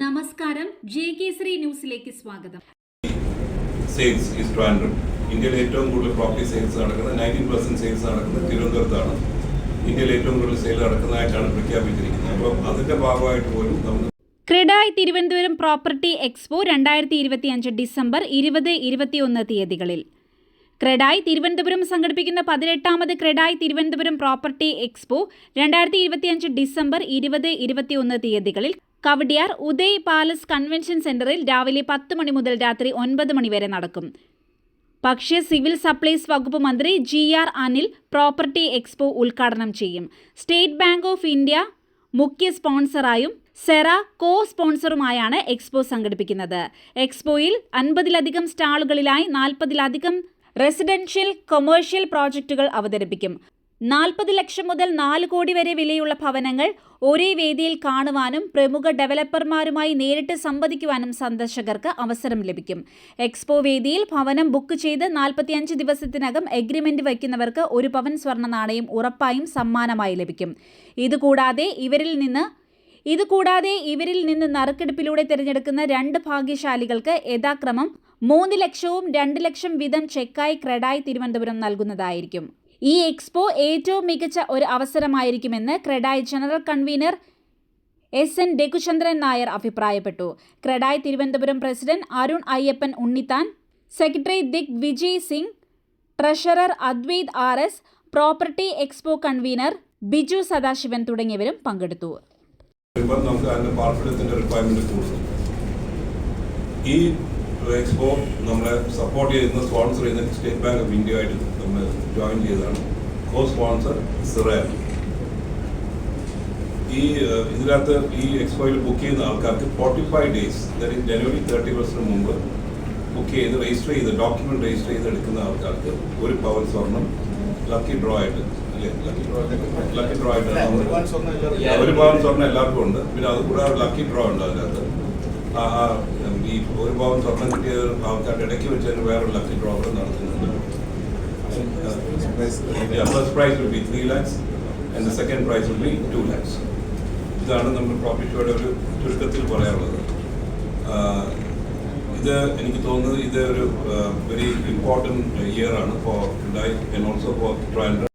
നമസ്കാരം. ജെ ശ്രീ ന്യൂസിലേക്ക് സ്വാഗതം. സെയിൽസ് ഈസ് ട്രാൻഡ്രം ഇന്ത്യയിൽ ഏറ്റവും കൂടുതൽ പ്രോപ്പർട്ടി സെയിൽസ് നടക്കുന്നത് നയന്റീൻ പെർസെന്റ് സെയിൽസ് നടക്കുന്നത് തിരുവനന്തപുരത്താണ്. ഇന്ത്യയിൽ ഏറ്റവും കൂടുതൽ സെയിൽ നടക്കുന്നതായിട്ടാണ് പ്രഖ്യാപിച്ചിരിക്കുന്നത്. അപ്പോൾ അതിന്റെ ഭാഗമായിട്ട് പോലും നമുക്ക് ക്രെഡായ് തിരുവനന്തപുരം പ്രോപ്പർട്ടി എക്സ്പോ രണ്ടായിരത്തി ഇരുപത്തി അഞ്ച് ഡിസംബർ ഇരുപത് ഇരുപത്തിയൊന്ന് തീയതികളിൽ. ക്രെഡായ് തിരുവനന്തപുരം സംഘടിപ്പിക്കുന്ന പതിനെട്ടാമത് ക്രെഡായ് തിരുവനന്തപുരം പ്രോപ്പർട്ടി എക്സ്പോ രണ്ടായിരത്തി ഇരുപത്തിയഞ്ച് ഡിസംബർ ഇരുപത് ഇരുപത്തിയൊന്ന് തീയതികളിൽ കവടിയാർ ഉദയ് പാലസ് കൺവെൻഷൻ സെന്ററിൽ രാവിലെ പത്ത് മണി മുതൽ രാത്രി ഒൻപത് മണി വരെ നടക്കും. പക്ഷേ സിവിൽ സപ്ലൈസ് വകുപ്പ് മന്ത്രി G R Anil property expo ഉദ്ഘാടനം ചെയ്യും. സ്റ്റേറ്റ് ബാങ്ക് ഓഫ് ഇന്ത്യ മുഖ്യ സ്പോൺസറായും സെറ കോ സ്പോൺസറുമായാണ് എക്സ്പോ സംഘടിപ്പിക്കുന്നത്. എക്സ്പോയിൽ അൻപതിലധികം സ്റ്റാളുകളിലായി നാൽപ്പതിലധികം റെസിഡൻഷ്യൽ കൊമേഴ്ഷ്യൽ പ്രോജക്റ്റുകൾ അവതരിപ്പിക്കും. നാൽപ്പത് ലക്ഷം മുതൽ നാല് കോടി വരെ വിലയുള്ള ഭവനങ്ങൾ ഒരേ വേദിയിൽ കാണുവാനും പ്രമുഖ ഡെവലപ്പർമാരുമായി നേരിട്ട് സംവദിക്കുവാനും സന്ദർശകർക്ക് അവസരം ലഭിക്കും. എക്സ്പോ വേദിയിൽ ഭവനം ബുക്ക് ചെയ്ത് നാൽപ്പത്തിയഞ്ച് ദിവസത്തിനകം എഗ്രിമെന്റ് വയ്ക്കുന്നവർക്ക് ഒരു പവൻ സ്വർണ നാണയം ഉറപ്പായും സമ്മാനമായി ലഭിക്കും. ഇതുകൂടാതെ ഇവരിൽ നിന്ന് ഇതുകൂടാതെ ഇവരിൽ നിന്ന് നറുക്കെടുപ്പിലൂടെ തിരഞ്ഞെടുക്കുന്ന രണ്ട് ഭാഗ്യശാലികൾക്ക് യഥാക്രമം മൂന്ന് ലക്ഷവും രണ്ട് ലക്ഷം വീതം ചെക്കായി ക്രെഡായി തിരുവനന്തപുരം നൽകുന്നതായിരിക്കും. ഈ എക്സ്പോ ഏറ്റവും മികച്ച ഒരു അവസരമായിരിക്കുമെന്ന് Credai general convener S N Raghuchandran Nair അഭിപ്രായപ്പെട്ടു. Credai Thiruvananthapuram president Arun Ayyappan Unnithan secretary Dig Vijay Singh treasurer Advaith R S property expo convener Biju Sadasivan തുടങ്ങിയവരും പങ്കെടുത്തു. ഈ എക്സ്പോ നമ്മളെ സപ്പോർട്ട് ചെയ്യുന്ന സ്പോൺസർ ചെയ്യുന്ന സ്റ്റേറ്റ് ബാങ്ക് ഓഫ് ഇന്ത്യ ആയിട്ട് നമ്മൾ join ചെയ്തതാണ്. കോ സ്പോൺസർ സിറേ ഈ ഇതിനകത്ത് ഈ എക്സ്പോയിൽ ബുക്ക് ചെയ്യുന്ന ആൾക്കാർക്ക് ഫോർട്ടി ഫൈവ് ഡേയ്സ് അതായത് ജനുവരി തേർട്ടി ഫസ്റ്റിന് മുമ്പ് ബുക്ക് ചെയ്ത് രജിസ്റ്റർ ചെയ്ത് ഡോക്യുമെന്റ് രജിസ്റ്റർ ചെയ്ത് എടുക്കുന്ന ആൾക്കാർക്ക് ഒരു പവൻ സ്വർണം ലക്കി ഡ്രോ ആയിട്ട് അല്ലേ? ലക്കി ഡ്രോ ആയിട്ട് ഒരു പവൻ സ്വർണം എല്ലാവർക്കും ഉണ്ട്. പിന്നെ അത് കൂടാതെ ലക്കി ഡ്രോ ഉണ്ട് അതിനകത്ത്. ആ സ്വർണം കിട്ടിയ ആൾക്കാരുടെ ഇടയ്ക്ക് വെച്ച് തന്നെ വേറെ ലക്കി ഡ്രോപ്പർ നടത്തുന്നുണ്ട്. First prize will be three lakhs and the second prize will be two lakhs ഇതാണ് നമ്മൾ പ്രോപ്പർട്ടിയുടെ ഒരു ചുരുക്കത്തിൽ പറയാനുള്ളത്. ഇത് എനിക്ക് തോന്നുന്നത് ഇത് ഒരു വെരി ഇമ്പോർട്ടന്റ് ഇയർ ആണ് for die and also for Trivandrum